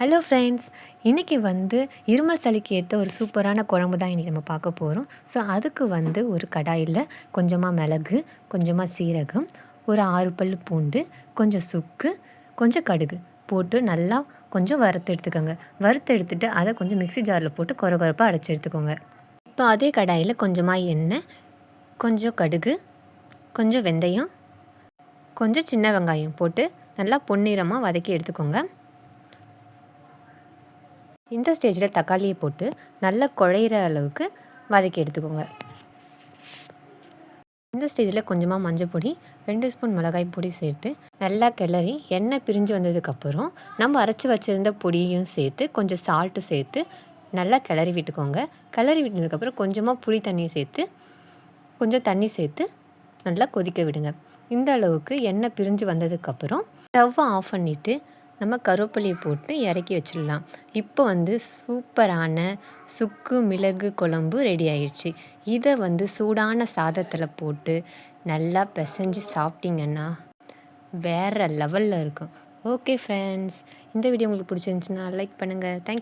Hello friends இன்றைக்கி வந்து இருமல் சளிக்கு ஏற்ற ஒரு சூப்பரான குழம்பு தான் இன்றைக்கி நம்ம பார்க்க போகிறோம் ஸோ அதுக்கு வந்து ஒரு கடாயில் கொஞ்சமாக மிளகு கொஞ்சமாக சீரகம் ஒரு ஆறு பல் பூண்டு கொஞ்சம் சுக்கு கொஞ்சம் கடுகு போட்டு நல்லா கொஞ்சம் வறுத்து எடுத்துக்கோங்க. வறுத்து எடுத்துட்டு அதை கொஞ்சம் மிக்ஸி ஜாரில் போட்டு குறை குறைப்பாக அடைச்சி எடுத்துக்கோங்க. இப்போ அதே கடாயில் கொஞ்சமாக எண்ணெய் கொஞ்சம் கடுகு கொஞ்சம் வெந்தயம் கொஞ்சம் சின்ன வெங்காயம் போட்டு நல்லா பொன்னிறமாக வதக்கி எடுத்துக்கோங்க. இந்த ஸ்டேஜில் தக்காளியை போட்டு நல்லா குழையிற அளவுக்கு வதக்கி எடுத்துக்கோங்க. இந்த ஸ்டேஜில் கொஞ்சமாக மஞ்சள் பொடி ரெண்டு ஸ்பூன் மிளகாய் பொடி சேர்த்து நல்லா கிளறி எண்ணெய் பிரிஞ்சு வந்ததுக்கப்புறம் நம்ம அரைச்சி வச்சுருந்த பொடியையும் சேர்த்து கொஞ்சம் சால்ட்டு சேர்த்து நல்லா கிளறி விட்டுக்கோங்க. கிளறி விட்டதுக்கப்புறம் கொஞ்சமாக புளி தண்ணியை சேர்த்து கொஞ்சம் தண்ணி சேர்த்து நல்லா கொதிக்க விடுங்க. இந்த அளவுக்கு எண்ணெய் பிரிஞ்சு வந்ததுக்கப்புறம் ஸ்டவ்வை ஆஃப் பண்ணிவிட்டு நம்ம கருவேப்பிலையை போட்டு இறக்கி வச்சிடலாம். இப்போ வந்து சூப்பரான சுக்கு மிளகு குழம்பு ரெடி ஆயிடுச்சு. இதை வந்து சூடான சாதத்தில் போட்டு நல்லா பிசைஞ்சு சாப்பிட்டிங்கன்னா வேறு லெவலில் இருக்கும். ஓகே ஃப்ரெண்ட்ஸ் இந்த வீடியோ உங்களுக்கு பிடிச்சிருந்துச்சுன்னா லைக் பண்ணுங்கள் தேங்க்யூ